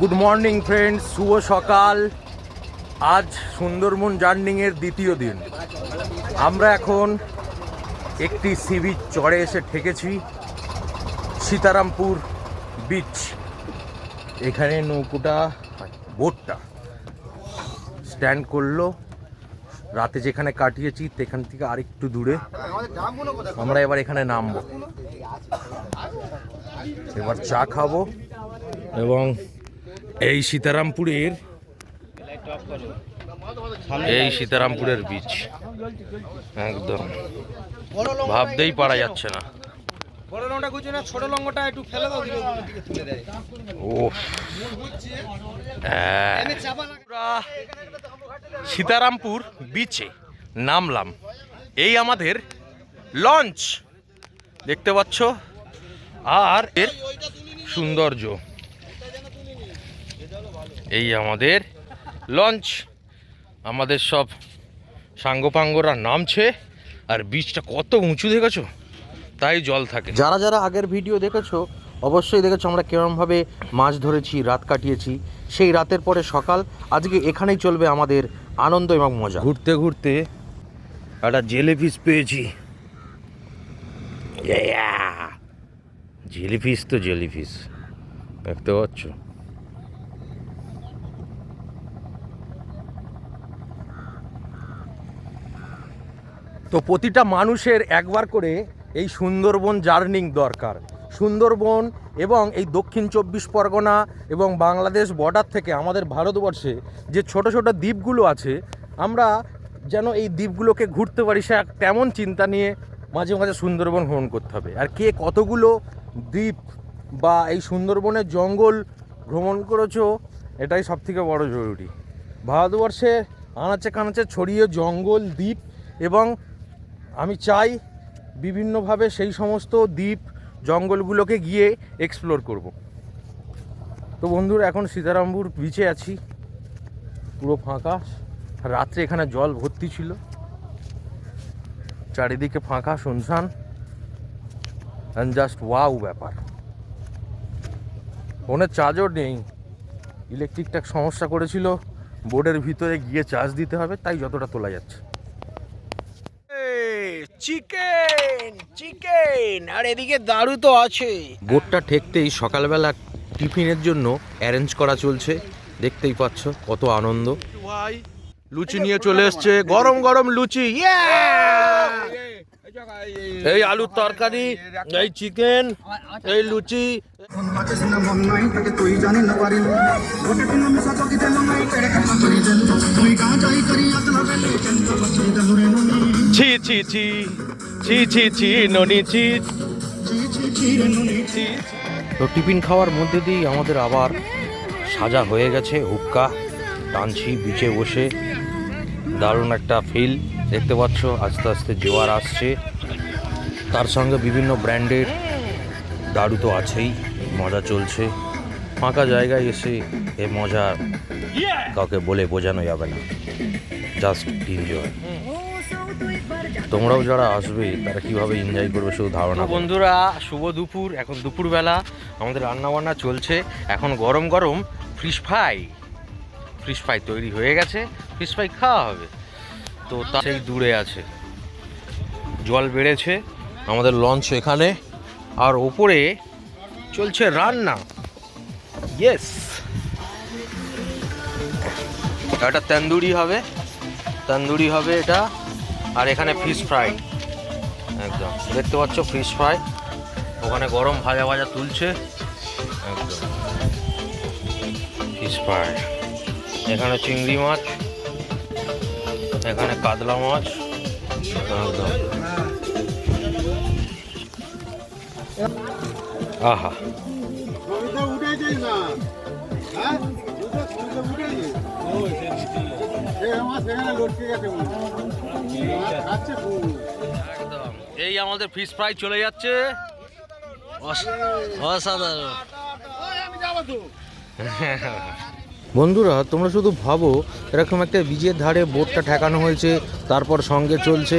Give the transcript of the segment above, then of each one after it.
Good morning friends শুভ সকাল। আজ সুন্দরবন জার্নিংয়ের দ্বিতীয় দিন। আমরা এখন একটি সি বিচ চড়ে এসে ঠেকেছি। সীতারামপুর বিচ এখানে নৌকোটা, বোটটা স্ট্যান্ড করল। রাতে যেখানে কাটিয়েছি, সেখান থেকে আরেকটু দূরে। আমরা এবার এখানে নামবো। এবার চা খাব এবং এই সীতারামপুরের এই সীতারামপুরের বীচ একদম। ভাবতেই পারা যাচ্ছে না। বড় না ছোট লঙ্কাটা একটু ফেলে দাও দিকে দিকে তুলে দেয়। ও সীতারামপুর বিচে নামলাম। এই আমাদের লঞ্চ দেখতে পাচ্ছ? আর এর সৌন্দর্য। এই আমাদের লঞ্চ আমাদের সব সাঙ্গপাঙ্গরা নামছে আর বীজটা কত উঁচু দেখেছ? তাই জল থাকে। যারা যারা আগের ভিডিও দেখেছ অবশ্যই দেখেছ আমরা কেরমভাবে মাছ ধরেছি রাত কাটিয়েছি। সেই রাতের পরে সকাল আজকে এখানেই চলবে আমাদের আনন্দ এবং মজা। ঘুরতে ঘুরতে একটা জেলিফিস পেয়েছি। জেলিফিস তো জেলিফিস দেখতে পাচ্ছ? তো প্রতিটা মানুষের একবার করে এই সুন্দরবন জার্নিং দরকার। সুন্দরবন এবং এই দক্ষিণ চব্বিশ পরগনা এবং বাংলাদেশ বর্ডার থেকে আমাদের ভারতবর্ষে যে ছোট ছোট দ্বীপগুলো আছে, আমরা যেন এই দ্বীপগুলোকে ঘুরতে পারি সে তেমন চিন্তা নিয়ে মাঝে মাঝে সুন্দরবন ভ্রমণ করতে হবে। আর কে কতগুলো দ্বীপ বা এই সুন্দরবনের জঙ্গল ভ্রমণ করেছ, এটাই সবথেকে বড় জরুরি। ভারতবর্ষে আনাচে কানাচে ছড়িয়ে জঙ্গল, দ্বীপ এবং আমি চাই বিভিন্নভাবে সেই সমস্ত দ্বীপ জঙ্গলগুলোকে গিয়ে এক্সপ্লোর করব। তো বন্ধুরা, এখন সীতারামপুর বিচে আছি। পুরো ফাঁকা। রাত্রে এখানে জল ভর্তি ছিল। চারিদিকে ফাঁকা, শুনশান। অ্যান্ড জাস্ট ওয়াও ব্যাপার। ফোনের চার্জও নেই। ইলেকট্রিকটা সমস্যা করেছিল। বোর্ডের ভিতরে গিয়ে চার্জ দিতে হবে, তাই যতটা তোলা যাচ্ছে। চিকেন চিকেন আর এদিকে দারু তো আছে বোটটা ঠেকতেই সকালবেলা টিফিনের জন্য অ্যারেঞ্জ করা চলছে। দেখতেই পাচ্ছ কত আনন্দ। লুচি নিয়ে চলে এসছে। গরম গরম লুচি এই আলুর তরকারি এই চিকেন এই লুচি। দহুরে ননি ছি ছি ছি ছি ছি ছি ননি ছি ছি ছি ছি রে ননি ছি তো টিফিন খাওয়ার মধ্যে দিয়েই আমাদের আবার সাজা হয়ে গেছে হুক্কা টানছি বিচে বসে। দারুণ একটা ফিল দেখতে পাচ্ছ আস্তে আস্তে জোয়ার আসছে। তার সঙ্গে বিভিন্ন ব্র্যান্ডের দারু তো আছেই মজা চলছে। ফাঁকা জায়গায় এসে এ মজা কাউকে বলে বোঝানো যাবে না। জাস্ট এনজয় তোমরাও যারা আসবে তারা কীভাবে এনজয় করবে শুধু ধারণা বন্ধুরা শুভ দুপুর। এখন দুপুরবেলা আমাদের রান্না বান্না চলছে। এখন গরম গরম ফিশ ফ্রাই ফিশ ফ্রাই তৈরি হয়ে গেছে। ফিশ ফ্রাই খাওয়া হবে। তো তা সেই দূরে আছে। জল বেড়েছে। আমাদের লঞ্চ এখানে। আর ওপরে চলছে রান্না। ইয়েস এটা তন্দুরি হবে। তন্দুরি হবে এটা। আর এখানে ফিশ ফ্রাই একদম। দেখতে পাচ্ছ ফিশ ফ্রাই ওখানে গরম ভাজা ভাজা তুলছে। একদম। ফিশ ফ্রাই এখানে চিংড়ি মাছ। এখানে কাতলা মাছ। একদম। আহা। এই আমাদের ফিশ ফ্রাই চলে যাচ্ছে। অসাধারণ। বন্ধুরা তোমরা শুধু ভাবো এরকম একটা বীজের ধারে বোটটা ঠেকানো হয়েছে তারপর সঙ্গে চলছে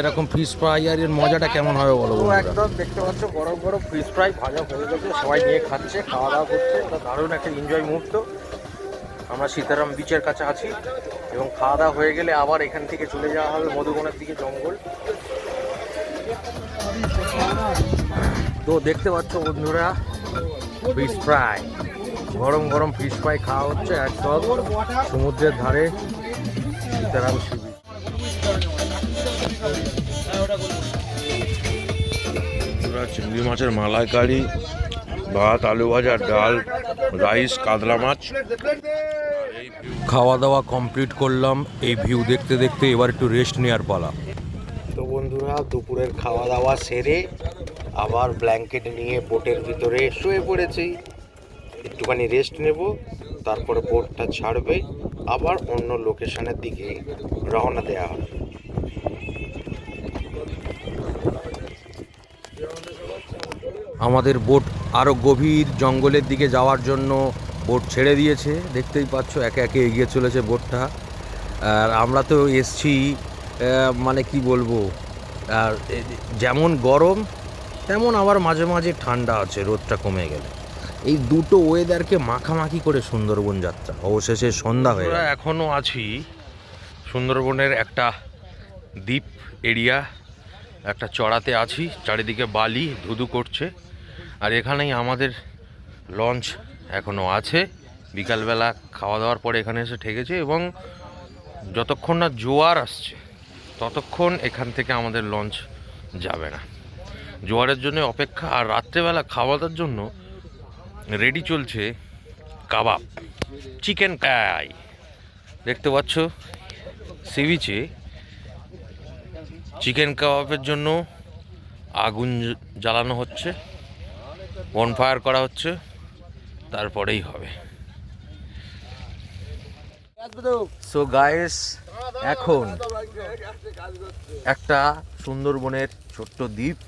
এরকম ফিশ ফ্রাই আর এর মজাটা কেমন হবে বলো? একদম দেখতে পাচ্ছ গরম গরম ফিশ ফ্রাই ভাজা হয়ে গেছে সবাই নিয়ে খাচ্ছে খাওয়া দাওয়া করছে এটা দারুণ একটা এনজয় মুহূর্ত। আমরা সীতারাম বিচের কাছে আছি এবং খাওয়া দাওয়া হয়ে গেলে আবার এখান থেকে চলে যাওয়া হবে মধুবনের দিকে জঙ্গল। তো দেখতে পাচ্ছ বন্ধুরা ফিশ ফ্রাই গরম গরম ফিশ ফ্রাই খাওয়া হচ্ছে একদম সমুদ্রের ধারে সীতারাম শিবির চিংড়ি মাছের মালাইকারি, ভাত, আলু ভাজা, ডাল, রাইস, কাতলা মাছ। খাওয়া দাওয়া কমপ্লিট করলাম এই ভিউ দেখতে দেখতে এবার একটু রেস্ট নেওয়ার পালা। তো বন্ধুরা দুপুরের খাওয়া দাওয়া সেরে আবার ব্ল্যাঙ্কেট নিয়ে বোটের ভিতরে শুয়ে পড়েছি। একটুখানি রেস্ট নেব তারপরে বোটটা ছাড়বে আবার অন্য লোকেশনের দিকে রওনা দেওয়া হবে। আমাদের বোট আরও গভীর জঙ্গলের দিকে যাওয়ার জন্য বোট ছেড়ে দিয়েছে। দেখতেই পাচ্ছ, একে একে এগিয়ে চলেছে বোটটা। আর আমরা তো এসছি মানে কি বলব, আর যেমন গরম, তেমন আবার মাঝে মাঝে ঠান্ডা আছে, রোদটা কমে গেলে। এই দুটো ওয়েদারকে মাখামাখি করে সুন্দরবন যাত্রা। অবশেষে সন্ধ্যা হয়ে এখনও আছি সুন্দরবনের একটা দ্বীপ এরিয়া, একটা চড়াতে আছি। চারিদিকে বালি, ধুধু করছে। আর এখানেই আমাদের লঞ্চ এখনও আছে। বিকালবেলা খাওয়া দাওয়ার পরে এখানে এসে ঠেকেছে এবং যতক্ষণ না জোয়ার আসছে, ততক্ষণ এখান থেকে আমাদের লঞ্চ যাবে না। জোয়ারের জন্য অপেক্ষা আর রাত্রেবেলা খাওয়া দাওয়ার জন্য রেডি চলছে কাবাব চিকেন কাই। দেখতে পাচ্ছ সি বিচে চিকেন কাবাবের জন্য আগুন জ্বালানো হচ্ছে বনফায়ার করা হচ্ছে। তারপরেই হবে। সো গায়েস এখন একটা সুন্দরবনের ছোট্ট দ্বীপ।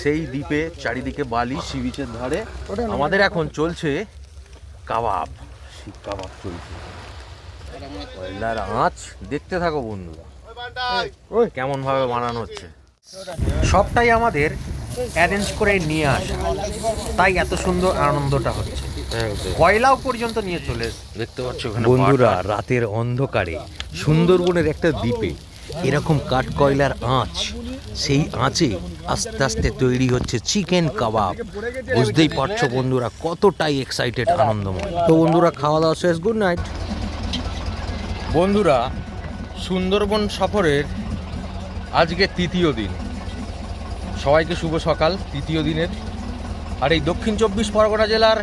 সেই দ্বীপে চারিদিকে বালি সি বিচের ধারে আমাদের এখন চলছে কাবাব। শিক কাবাব চলছে। কয়লার আঁচ। দেখতে থাকো বন্ধুরা। কেমন ভাবে বানানো হচ্ছে। সবটাই আমাদের অ্যারেঞ্জ করে নিয়ে আসা। তাই এত সুন্দর আনন্দটা হচ্ছে। কয়লাও পর্যন্ত নিয়ে চলে দেখতে পাচ্ছ বন্ধুরা রাতের অন্ধকারে সুন্দরবনের একটা দ্বীপে এরকম কাঠকয়লার আঁচ সেই আঁচে আস্তে আস্তে তৈরি হচ্ছে চিকেন কাবাব। বুঝতেই পারছ বন্ধুরা কতটাই এক্সাইটেড আনন্দময়। তো বন্ধুরা খাওয়া দাওয়া শেষ গুড নাইট বন্ধুরা সুন্দরবন সফরের আজকে তৃতীয় দিন। সবাইকে শুভ সকাল তৃতীয় দিনের। আর এই দক্ষিণ চব্বিশ পরগনা জেলার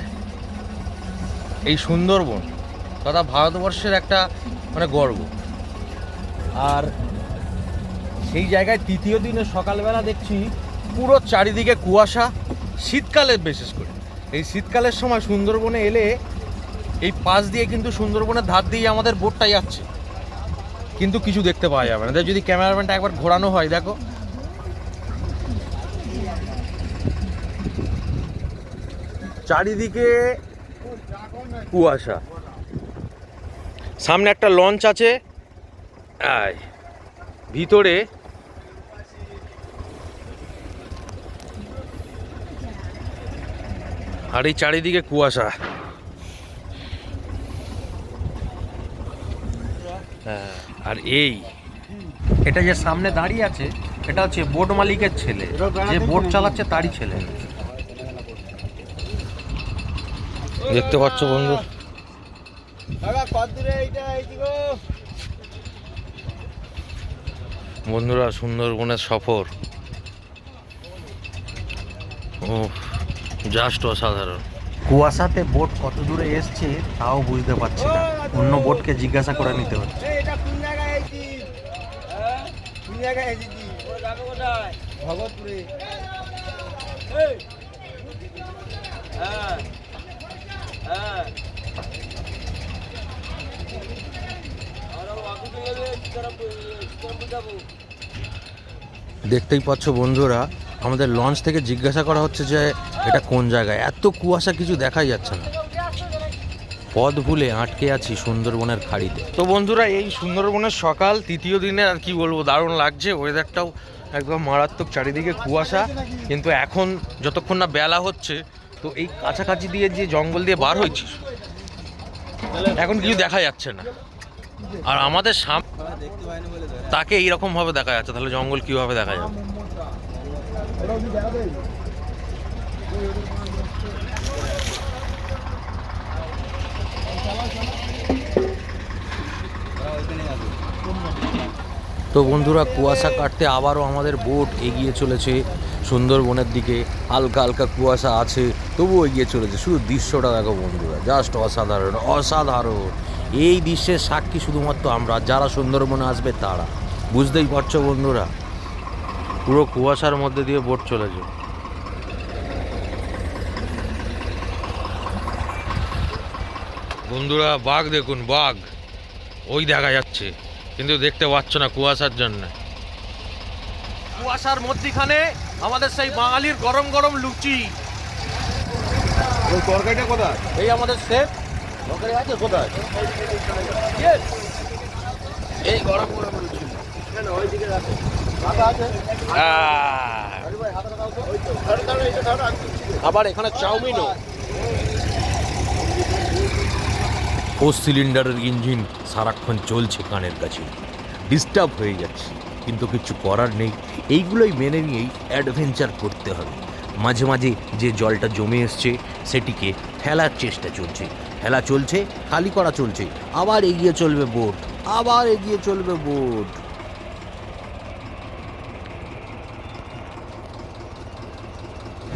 এই সুন্দরবন তথা ভারতবর্ষের একটা মানে গর্ব। আর সেই জায়গায় তৃতীয় দিনে সকালবেলা দেখছি পুরো চারিদিকে কুয়াশা, শীতকালে বিশেষ করে। এই শীতকালের সময় সুন্দরবনে এলে এই পাশ দিয়ে কিন্তু সুন্দরবনের ধার দিয়ে আমাদের বোটটা যাচ্ছে। কিন্তু কিছু দেখতে পাওয়া যাবে না। যদি ক্যামেরাম্যানটা একবার ঘোরানো হয়, দেখো। চারিদিকে কুয়াশা। সামনে একটা লঞ্চ আছে। ভিতরে আর এই চারিদিকে কুয়াশা। আর এই, এটা যে সামনে দাঁড়িয়ে আছে, এটা হচ্ছে বোট মালিকের ছেলে। যে বোট চালাচ্ছে তারই ছেলে। দেখতে পাচ্ছ বন্ধু। বন্ধুরা সুন্দরবনের সফর। ও জাস্ট অসাধারণ। কুয়াশাতে বোট কত দূরে এসছে তাও বুঝতে পারছি না। অন্য বোটকে জিজ্ঞাসা করে নিতে হচ্ছে। এটা কোন জায়গায় এসেছি কোন জায়গায় এসেছি? ভগতপুরে দেখতেই পাচ্ছ বন্ধুরা, আমাদের লঞ্চ থেকে জিজ্ঞাসা করা হচ্ছে যে এটা কোন জায়গায়? এত কুয়াশা কিছু দেখাই যাচ্ছে না। পথ ভুলে আটকে আছি সুন্দরবনের খাড়িতে। তো বন্ধুরা, এই সুন্দরবনের সকাল তৃতীয় দিনে আর কি বলব, দারুণ লাগছে। ওয়েদারটাও একদম মারাত্মক, চারিদিকে কুয়াশা। কিন্তু এখন যতক্ষণ না বেলা হচ্ছে, তো এই কাছাকাছি দিয়ে যে জঙ্গল দিয়ে বার হয়েছি, এখন কিছু দেখা যাচ্ছে না। আর আমাদের সাম তাকে এইরকম ভাবে দেখা যাচ্ছে, তাহলে জঙ্গল কীভাবে দেখা যাবে? তো বন্ধুরা, কুয়াশা কাটতে আবারও আমাদের বোট এগিয়ে চলেছে সুন্দরবনের দিকে। হালকা হালকা কুয়াশা আছে, তবুও এগিয়ে চলেছে। শুধু দৃশ্যটা দেখো বন্ধুরা, জাস্ট অসাধারণ অসাধারণ। এই দৃশ্যের সাক্ষী শুধুমাত্র আমরা যারা সুন্দরবনে আসবে তারা। বুঝতেই পারছ বন্ধুরা? পুরো কুয়াশার মধ্যে দিয়ে বোট চলে চলেছে। বন্ধুরা বাঘ দেখুন বাঘ। ওই দেখা যাচ্ছে কিন্তু দেখতে পাচ্ছ না কুয়াশার জন্য। কুয়াশার মধ্যিখানে আমাদের সেই বাঙালির গরম গরম লুচি। তরকারিটা কোথায়? এই আমাদের শেফ। আবার এখানে চাউমিনও। ও সিলিন্ডারের ইঞ্জিন সারাক্ষণ চলছে কানের কাছে। ডিস্টার্ব হয়ে যাচ্ছে, কিন্তু কিছু করার নেই। এইগুলোই মেনে নিয়েই অ্যাডভেঞ্চার করতে হবে। মাঝে মাঝে যে জলটা জমে এসছে, সেটিকে ফেলার চেষ্টা চলছে। ফেলা চলছে খালি করা চলছে। আবার এগিয়ে চলবে বোট আবার এগিয়ে চলবে বোট।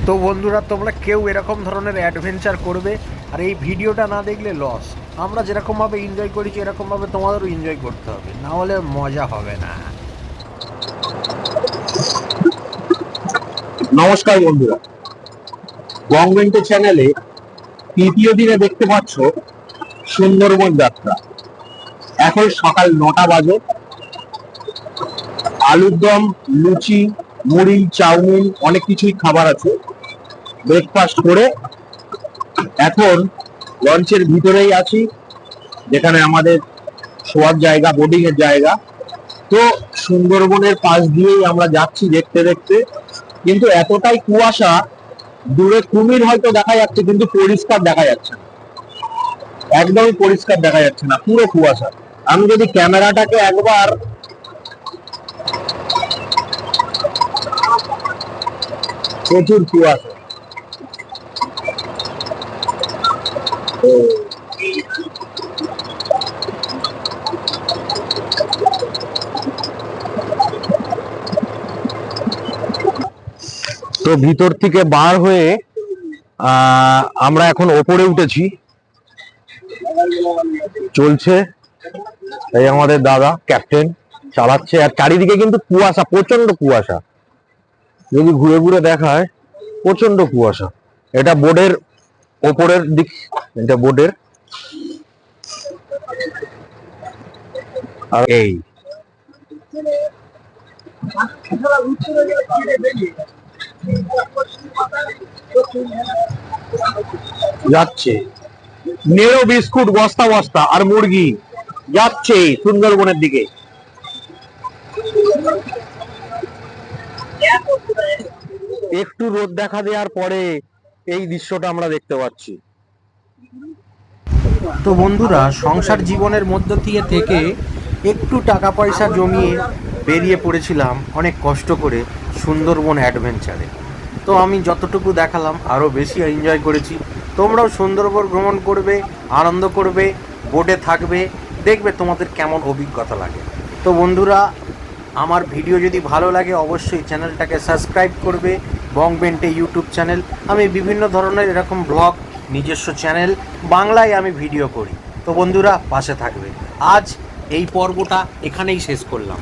তো বন্ধুরা তোমরা কেউ এরকম ধরনের অ্যাডভেঞ্চার করবে আর এই ভিডিওটা না দেখলে লস আমরা যেরকমভাবে এনজয় করেছি এরকমভাবে তোমাদেরও এনজয় করতে হবে। না হলে মজা হবে না। নমস্কার বন্ধুরা। বংবেন্ট চ্যানেলে তৃতীয় দিনে দেখতে পাচ্ছ সুন্দরবন যাত্রা। এখন সকাল নটা বাজে। আলুর দম, লুচি, মুড়ি, চাউমিন, অনেক কিছুই খাবার আছে। ব্রেকফাস্ট করে এখন লঞ্চের ভিতরেই আছি, যেখানে আমাদের শোয়ার জায়গা বোর্ডিং এর জায়গা। তো সুন্দরবনের পাশ দিয়েই আমরা যাচ্ছি দেখতে দেখতে। কিন্তু এতটাই কুয়াশা দূরে কুমির হয়তো দেখা যাচ্ছে, কিন্তু পরিষ্কার দেখা যাচ্ছে না। একদমই পরিষ্কার দেখা যাচ্ছে না, পুরো কুয়াশা। আমি যদি ক্যামেরাটাকে একবার প্রচুর কুয়াশা। তো ভিতর থেকে বার হয়ে আমরা এখন ওপরে উঠেছি। চলছে। এই আমাদের দাদা, ক্যাপ্টেন, চালাচ্ছে। আর চারিদিকে কিন্তু কুয়াশা প্রচণ্ড কুয়াশা। যদি ঘুরে ঘুরে দেখায় প্রচণ্ড কুয়াশা। এটা বোর্ডের ওপরের দিক, এটা বোর্ডের। আর এই। যাচ্ছে। নেড়ো বিস্কুট, বস্তা বস্তা, আর মুরগি যাচ্ছে সুন্দরবনের দিকে। একটু রোদ দেখা দেওয়ার পরে এই দৃশ্যটা আমরা দেখতে পাচ্ছি। তো বন্ধুরা, সংসার জীবনের মধ্য দিয়ে থেকে একটু টাকা পয়সা জমিয়ে বেরিয়ে পড়েছিলাম অনেক কষ্ট করে সুন্দরবন অ্যাডভেঞ্চারে। তো আমি যতটুকু দেখালাম, আরও বেশি এনজয় করেছি। তোমরাও সুন্দরবন ভ্রমণ করবে, আনন্দ করবে, বোটে থাকবে, দেখবে তোমাদের কেমন অভিজ্ঞতা লাগে। তো বন্ধুরা, আমার ভিডিও যদি ভালো লাগে, অবশ্যই চ্যানেলটাকে সাবস্ক্রাইব করবে, বংবেন্টে ইউটিউব চ্যানেল। আমি বিভিন্ন ধরনের এরকম ব্লগ, নিজস্ব চ্যানেল, বাংলায় আমি ভিডিও করি। তো বন্ধুরা, পাশে থাকবে। আজ এই পর্বটা এখানেই শেষ করলাম।